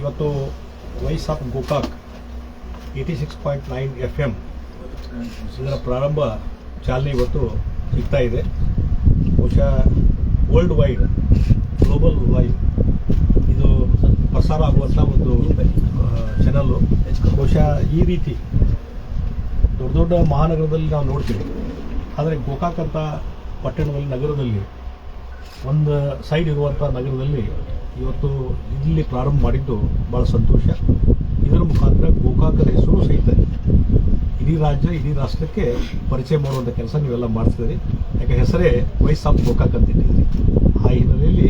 ಇವತ್ತು voice of Gokak eighty six point nine F M ಇದರ ಪ್ರಾರಂಭ ಚಾಲನೆ ಇವತ್ತು ಸಿಗ್ತಾ ಇದೆ. ಬಹುಶಃ ವರ್ಲ್ಡ್ ವೈಡ್ ಗ್ಲೋಬಲ್ ವೈಡ್ ಇದು ಪ್ರಸಾರ ಆಗುವಂಥ ಒಂದು ಚಾನಲ್ಲು ಬಹುಶಃ ಈ ರೀತಿ ದೊಡ್ಡ ದೊಡ್ಡ ಮಹಾನಗರದಲ್ಲಿ ನಾವು ನೋಡ್ತೀವಿ. ಆದರೆ ಗೋಕಾಕ್ ಅಂತ ಪಟ್ಟಣದಲ್ಲಿ, ನಗರದಲ್ಲಿ, ಒಂದು ಸೈಡ್ ಇರುವಂಥ ನಗರದಲ್ಲಿ ಇವತ್ತು ಇಲ್ಲಿ ಪ್ರಾರಂಭ ಮಾಡಿದ್ದು ಭಾಳ ಸಂತೋಷ. ಇದರ ಮುಖಾಂತರ ಗೋಕಾಕದ ಹೆಸರು ಸಹಿತ ಇಡೀ ರಾಜ್ಯ, ಇಡೀ ರಾಷ್ಟ್ರಕ್ಕೆ ಪರಿಚಯ ಮಾಡುವಂಥ ಕೆಲಸ ನೀವೆಲ್ಲ ಮಾಡ್ತಿದ್ದೀರಿ. ಯಾಕೆ ಹೆಸರೇ ವೈಸ್ ಆಫ್ ಗೋಕಾಕ್ ಅಂತ ಇಟ್ಟಿದ್ದೀರಿ. ಆ ಹಿನ್ನೆಲೆಯಲ್ಲಿ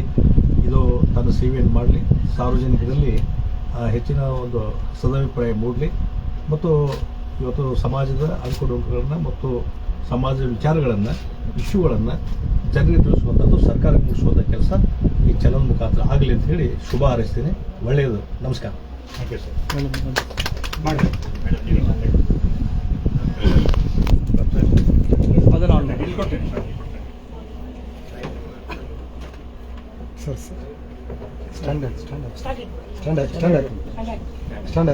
ಇದು ತನ್ನ ಸೇವೆಯನ್ನು ಮಾಡಲಿ, ಸಾರ್ವಜನಿಕರಲ್ಲಿ ಹೆಚ್ಚಿನ ಒಂದು ಸದಾಭಿಪ್ರಾಯ ಮೂಡಲಿ. ಮತ್ತು ಇವತ್ತು ಸಮಾಜದ ಅಂಕುಡೊಂಕುಗಳನ್ನು ಮತ್ತು ಸಮಾಜದ ವಿಚಾರಗಳನ್ನು, ಇಶ್ಯೂಗಳನ್ನು ಜನರಿಗೆ ತಿಳಿಸುವಂಥದ್ದು ಸರ್ಕಾರಕ್ಕೆ ಮುಗಿಸುವಂಥ ಕೆಲಸ ಈ ಚಾನಲ್ ಮುಖಾಂತರ ಆಗಲಿ ಅಂತ ಹೇಳಿ ಶುಭ ಹಾರೈಸ್ತೀನಿ. ಒಳ್ಳೆಯದು. ನಮಸ್ಕಾರ. Thank you sir sir standard standard stand standard stand stand